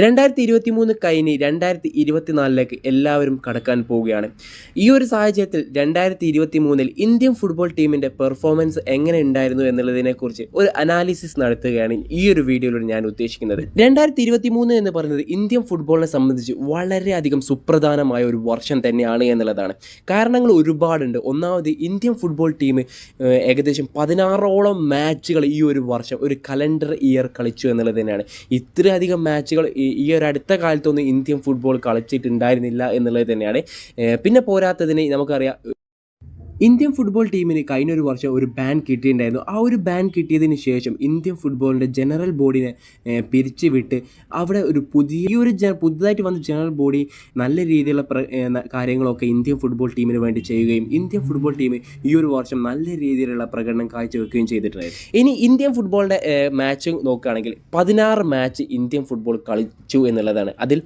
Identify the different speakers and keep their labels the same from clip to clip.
Speaker 1: രണ്ടായിരത്തി ഇരുപത്തി മൂന്ന് കഴിഞ്ഞ് രണ്ടായിരത്തി ഇരുപത്തിനാലിലേക്ക് എല്ലാവരും കടക്കാൻ പോവുകയാണ്. ഈ ഒരു സാഹചര്യത്തിൽ രണ്ടായിരത്തി ഇരുപത്തി മൂന്നിൽ ഇന്ത്യൻ ഫുട്ബോൾ ടീമിന്റെ പെർഫോമൻസ് എങ്ങനെ ഉണ്ടായിരുന്നു എന്നുള്ളതിനെക്കുറിച്ച് ഒരു അനാലിസിസ് നടത്തുകയാണ് ഈ ഒരു വീഡിയോയിലൂടെ ഞാൻ ഉദ്ദേശിക്കുന്നത്. രണ്ടായിരത്തി ഇരുപത്തി മൂന്ന് എന്ന് പറയുന്നത് ഇന്ത്യൻ ഫുട്ബോളിനെ സംബന്ധിച്ച് വളരെയധികം സുപ്രധാനമായ ഒരു വർഷം തന്നെയാണ് എന്നുള്ളതാണ്. കാരണങ്ങൾ ഒരുപാടുണ്ട്. ഒന്നാമത് ഇന്ത്യൻ ഫുട്ബോൾ ടീം ഏകദേശം പതിനാറോളം മാച്ചുകൾ ഈ ഒരു വർഷം ഒരു കലണ്ടർ ഇയർ കളിച്ചു എന്നുള്ളത് തന്നെയാണ്. ഇത്രയധികം മാച്ചുകൾ ഈ ഒരു അടുത്ത കാലത്തൊന്നും ഇന്ത്യൻ ഫുട്ബോൾ കളിച്ചിട്ടുണ്ടായിരുന്നില്ല എന്നുള്ളത് തന്നെയാണ്. പിന്നെ പോരാത്തതിന് നമുക്കറിയാം ഇന്ത്യൻ ഫുട്ബോൾ ടീമിന് കഴിഞ്ഞൊരു വർഷം ഒരു ബാൻ കിട്ടിയിട്ടുണ്ടായിരുന്നു. ആ ഒരു ബാൻ കിട്ടിയതിന് ശേഷം ഇന്ത്യൻ ഫുട്ബോളിന്റെ ജനറൽ ബോഡിനെ പിരിച്ചുവിട്ട് പിരിച്ചു വിട്ട് അവിടെ ഒരു പുതിയ ഒരു പുതുതായിട്ട് വന്ന ജനറൽ ബോഡി നല്ല രീതിയിലുള്ള കാര്യങ്ങളൊക്കെ ഇന്ത്യൻ ഫുട്ബോൾ ടീമിന് വേണ്ടി ചെയ്യുകയും ഇന്ത്യൻ ഫുട്ബോൾ ടീം ഈ ഒരു വർഷം നല്ല രീതിയിലുള്ള പ്രകടനം കാഴ്ചവെക്കുകയും ചെയ്തിട്ടുണ്ടായിരുന്നു. ഇനി ഇന്ത്യൻ ഫുട്ബോളിന്റെ മാച്ച് നോക്കുകയാണെങ്കിൽ പതിനാറ് മാച്ച് ഇന്ത്യൻ ഫുട്ബോൾ കളിച്ചു എന്നുള്ളതാണ്. അതിൽ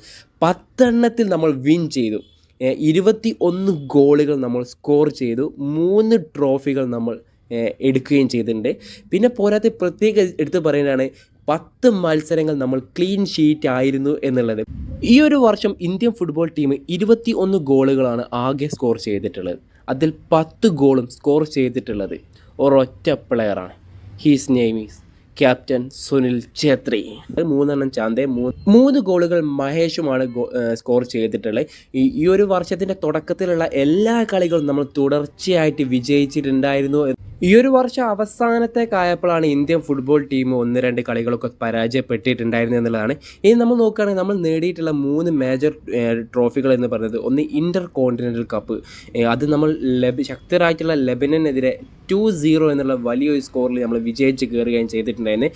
Speaker 1: പത്തെണ്ണത്തിൽ നമ്മൾ വിൻ ചെയ്തു. ഇരുപത്തി ഒന്ന് ഗോളുകൾ നമ്മൾ സ്കോർ ചെയ്തു. മൂന്ന് ട്രോഫികൾ നമ്മൾ എടുക്കുകയും ചെയ്തിട്ടുണ്ട്. പിന്നെ പോരാത്ത പ്രത്യേക എടുത്ത് പറയുന്നതാണ് പത്ത് മത്സരങ്ങൾ നമ്മൾ ക്ലീൻ ഷീറ്റ് ആയിരുന്നു എന്നുള്ളത്. ഈ ഒരു വർഷം ഇന്ത്യൻ ഫുട്ബോൾ ടീം ഇരുപത്തി ഒന്ന് ഗോളുകളാണ് ആകെ സ്കോർ ചെയ്തിട്ടുള്ളത്. അതിൽ പത്ത് ഗോളും സ്കോർ ചെയ്തിട്ടുള്ളത് ഒരൊറ്റ പ്ലെയറാണ് ഹീസ് നെയ്മീസ് ക്യാപ്റ്റൻ സുനിൽ ഛേത്രി. മൂന്നെണ്ണം ചാന്തെ. മൂന്ന് ഗോളുകൾ മഹേഷുമാണ് സ്കോർ ചെയ്തിട്ടുള്ളത്. ഈ ഒരു വർഷത്തിന്റെ തുടക്കത്തിലുള്ള എല്ലാ കളികളും നമ്മൾ തുടർച്ചയായിട്ട് വിജയിച്ചിട്ടുണ്ടായിരുന്നു ഈ ഒരു വർഷം അവസാനത്തേക്കായപ്പോഴാണ് ഇന്ത്യൻ ഫുട്ബോൾ ടീം ഒന്ന് രണ്ട് കളികളൊക്കെ പരാജയപ്പെട്ടിട്ടുണ്ടായിരുന്നു എന്നുള്ളതാണ്. ഇനി നമ്മൾ നോക്കുകയാണെങ്കിൽ നമ്മൾ നേടിയിട്ടുള്ള മൂന്ന് മേജർ ട്രോഫികൾ എന്ന് പറയുന്നത് ഒന്ന് ഇന്റർ കോണ്ടിനെന്റൽ കപ്പ് അത് നമ്മൾ ലബ് ശക്തരായിട്ടുള്ള ലെബനനെതിരെ ടു സീറോ എന്നുള്ള വലിയൊരു സ്കോറിൽ നമ്മൾ വിജയിച്ച് കയറുകയും ചെയ്തിട്ടുണ്ടായിരുന്നു.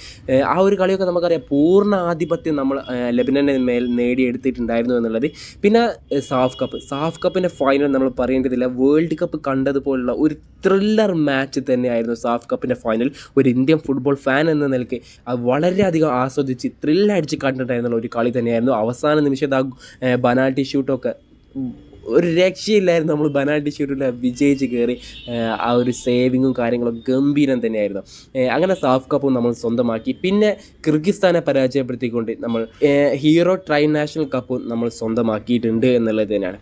Speaker 1: ആ ഒരു കളിയൊക്കെ നമുക്കറിയാം പൂർണ ആധിപത്യം നമ്മൾ ലബനനെ മേൽ നേടിയെടുത്തിട്ടുണ്ടായിരുന്നു എന്നുള്ളത്. പിന്നെ സാഫ് കപ്പ് സാഫ് കപ്പിന്റെ ഫൈനൽ നമ്മൾ പറയേണ്ടതില്ല. വേൾഡ് കപ്പ് കണ്ടതുപോലുള്ള ഒരു ത്രില്ലർ മാച്ച് തന്നെയായിരുന്നു സാഫ് കപ്പിന്റെ ഫൈനൽ ഒരു ഇന്ത്യൻ ഫുട്ബോൾ ഫാൻ എന്ന നിലയ്ക്ക്. അത് വളരെയധികം ആസ്വദിച്ച് ത്രില്ലടിച്ച് കണ്ടിട്ടായിരുന്നുള്ള ഒരു കളി തന്നെയായിരുന്നു. അവസാന നിമിഷത്തെ ആ ബനാട്ടി ഷൂട്ടൊക്കെ ഒരു രക്ഷയില്ലായിരുന്നു നമ്മൾ ബനാട്ടി ഷൂട്ടിൽ വിജയിച്ച് കയറി ആ ഒരു സേവിങ്ങും കാര്യങ്ങളും ഗംഭീരം തന്നെയായിരുന്നു. അങ്ങനെ സാഫ് കപ്പും നമ്മൾ സ്വന്തമാക്കി. പിന്നെ കിർഗിസ്ഥാനെ പരാജയപ്പെടുത്തിക്കൊണ്ട് നമ്മൾ ഹീറോ ട്രൈ നാഷണൽ കപ്പും നമ്മൾ സ്വന്തമാക്കിയിട്ടുണ്ട് എന്നുള്ളത് തന്നെയാണ്.